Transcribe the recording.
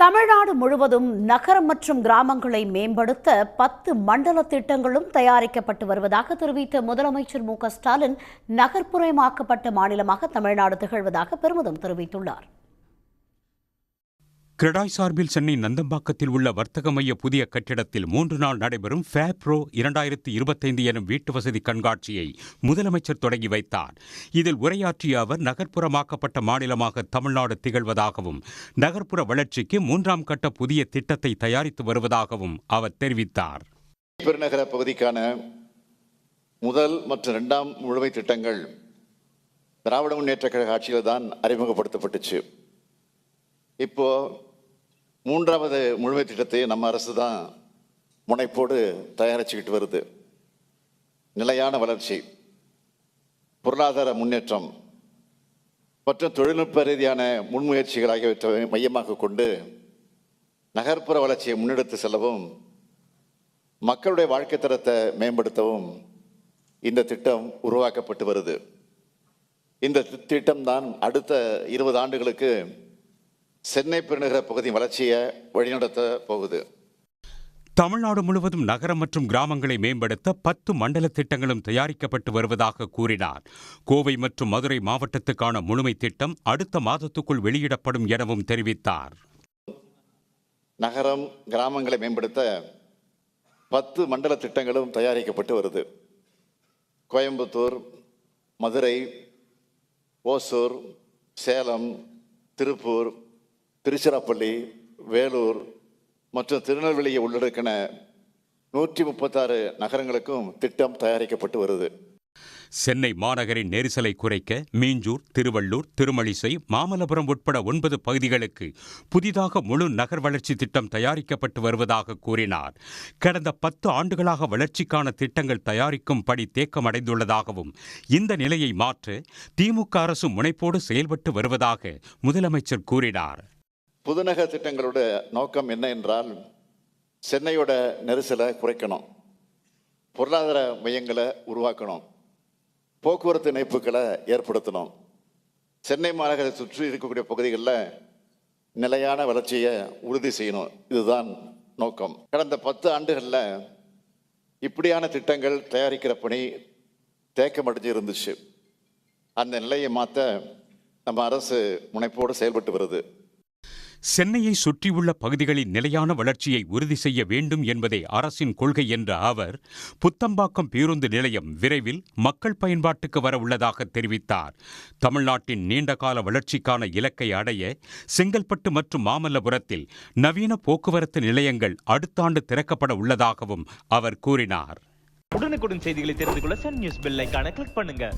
தமிழ்நாடு முழுவதும் நகரம் மற்றும் கிராமங்களை மேம்படுத்த பத்து மண்டல திட்டங்களும் தயாரிக்கப்பட்டு வருவதாக தெரிவித்த முதலமைச்சர் மு க ஸ்டாலின் நகர்ப்புறமாக்கப்பட்ட மாநிலமாக தமிழ்நாடு திகழ்வதாக பெருமிதம் தெரிவித்துள்ளார். கிரடாய் சார்பில் சென்னை நந்தம்பாக்கத்தில் உள்ள வர்த்தக மைய புதிய கட்டிடத்தில் மூன்று நாள் நடைபெறும் ஃபேப்ரோ இரண்டாயிரத்தி இருபத்தைந்து எனும் வீட்டு வசதி கண்காட்சியை முதலமைச்சர் தொடங்கி வைத்தார். இதில் உரையாற்றிய அவர் நகர்ப்புறமாக்கப்பட்ட மாநிலமாக தமிழ்நாடு திகழ்வதாகவும் நகர்ப்புற வளர்ச்சிக்கு மூன்றாம் கட்ட புதிய திட்டத்தை தயாரித்து வருவதாகவும் அவர் தெரிவித்தார். பெருநகர பகுதிக்கான முதல் மற்றும் இரண்டாம் முழுமை திட்டங்கள் திராவிட முன்னேற்ற கழக ஆட்சியில் தான் அறிமுகப்படுத்தப்பட்டுச்சு. இப்போ மூன்றாவது முழுமை திட்டத்தை நம்ம அரசு தான் முனைப்போடு தயாரிச்சுக்கிட்டு வருது. நிலையான வளர்ச்சி பொருளாதார முன்னேற்றம் மற்றும் தொழில்நுட்ப ரீதியான முன்முயற்சிகள் ஆகியவற்றை மையமாக கொண்டு நகர்ப்புற வளர்ச்சியை முன்னெடுத்து செல்லவும் மக்களுடைய வாழ்க்கை தரத்தை மேம்படுத்தவும் இந்த திட்டம் உருவாக்கப்பட்டு வருது. இந்த தி- திட்டம் தான் அடுத்த இருபது ஆண்டுகளுக்கு சென்னை பெருநகர பகுதி வளர்ச்சியை வழிநடத்த போகுது. தமிழ்நாடு முழுவதும் நகரம் மற்றும் கிராமங்களை மேம்படுத்த பத்து மண்டல திட்டங்களும் தயாரிக்கப்பட்டு வருவதாக கூறினார். கோவை மற்றும் மதுரை மாவட்டத்துக்கான முழுமை திட்டம் அடுத்த மாதத்துக்குள் வெளியிடப்படும் எனவும் தெரிவித்தார். நகரம் கிராமங்களை மேம்படுத்த பத்து மண்டல திட்டங்களும் தயாரிக்கப்பட்டு வருது. கோயம்புத்தூர் மதுரை ஓசூர் சேலம் திருப்பூர் திருச்சிராப்பள்ளி வேலூர் மற்றும் திருநெல்வேலியை உள்ளடக்கின நூற்றி முப்பத்தாறு நகரங்களுக்கும் திட்டம் தயாரிக்கப்பட்டு வருது. சென்னை மாநகரின் நெரிசலை குறைக்க மீஞ்சூர் திருவள்ளூர் திருமழிசை மாமல்லபுரம் உட்பட ஒன்பது பகுதிகளுக்கு புதிதாக முழு நகர் வளர்ச்சி திட்டம் தயாரிக்கப்பட்டு வருவதாக கூறினார். கடந்த பத்து ஆண்டுகளாக வளர்ச்சிக்கான திட்டங்கள் தயாரிக்கும் பணி தேக்கமடைந்துள்ளதாகவும் இந்த நிலையை மாற்ற திமுக அரசு முனைப்போடு செயல்பட்டு வருவதாக முதலமைச்சர் கூறினார். புதுநகர் திட்டங்களோட நோக்கம் என்ன என்றால் சென்னையோட நெரிசலை குறைக்கணும். பொருளாதார மையங்களை உருவாக்கணும். போக்குவரத்து இணைப்புகளை ஏற்படுத்தணும். சென்னை மாநகரை சுற்றி இருக்கக்கூடிய பகுதிகளில் நிலையான வளர்ச்சியை உறுதி செய்யணும். இதுதான் நோக்கம். கடந்த பத்து ஆண்டுகளில் இப்படியான திட்டங்கள் தயாரிக்கிற பணி தேக்கமடைஞ்சு இருந்துச்சு. அந்த நிலையை மாற்ற நம்ம அரசு முனைப்போடு செயல்பட்டு வருது. சென்னையை சுற்றியுள்ள பகுதிகளின் நிலையான வளர்ச்சியை உறுதி செய்ய வேண்டும் என்பதே அரசின் கொள்கை என்ற அவர் புத்தம்பாக்கம் பேருந்து நிலையம் விரைவில் மக்கள் பயன்பாட்டுக்கு வர உள்ளதாக தெரிவித்தார். தமிழ்நாட்டின் நீண்டகால வளர்ச்சிக்கான இலக்கை அடைய செங்கல்பட்டு மற்றும் மாமல்லபுரத்தில் நவீன போக்குவரத்து நிலையங்கள் அடுத்த ஆண்டு திறக்கப்பட உள்ளதாகவும் அவர் கூறினார். உடனுக்குடன் செய்திகளை தெரிந்து கொள்ள சன் நியூஸ் பெல் கிளிக் பண்ணுங்க.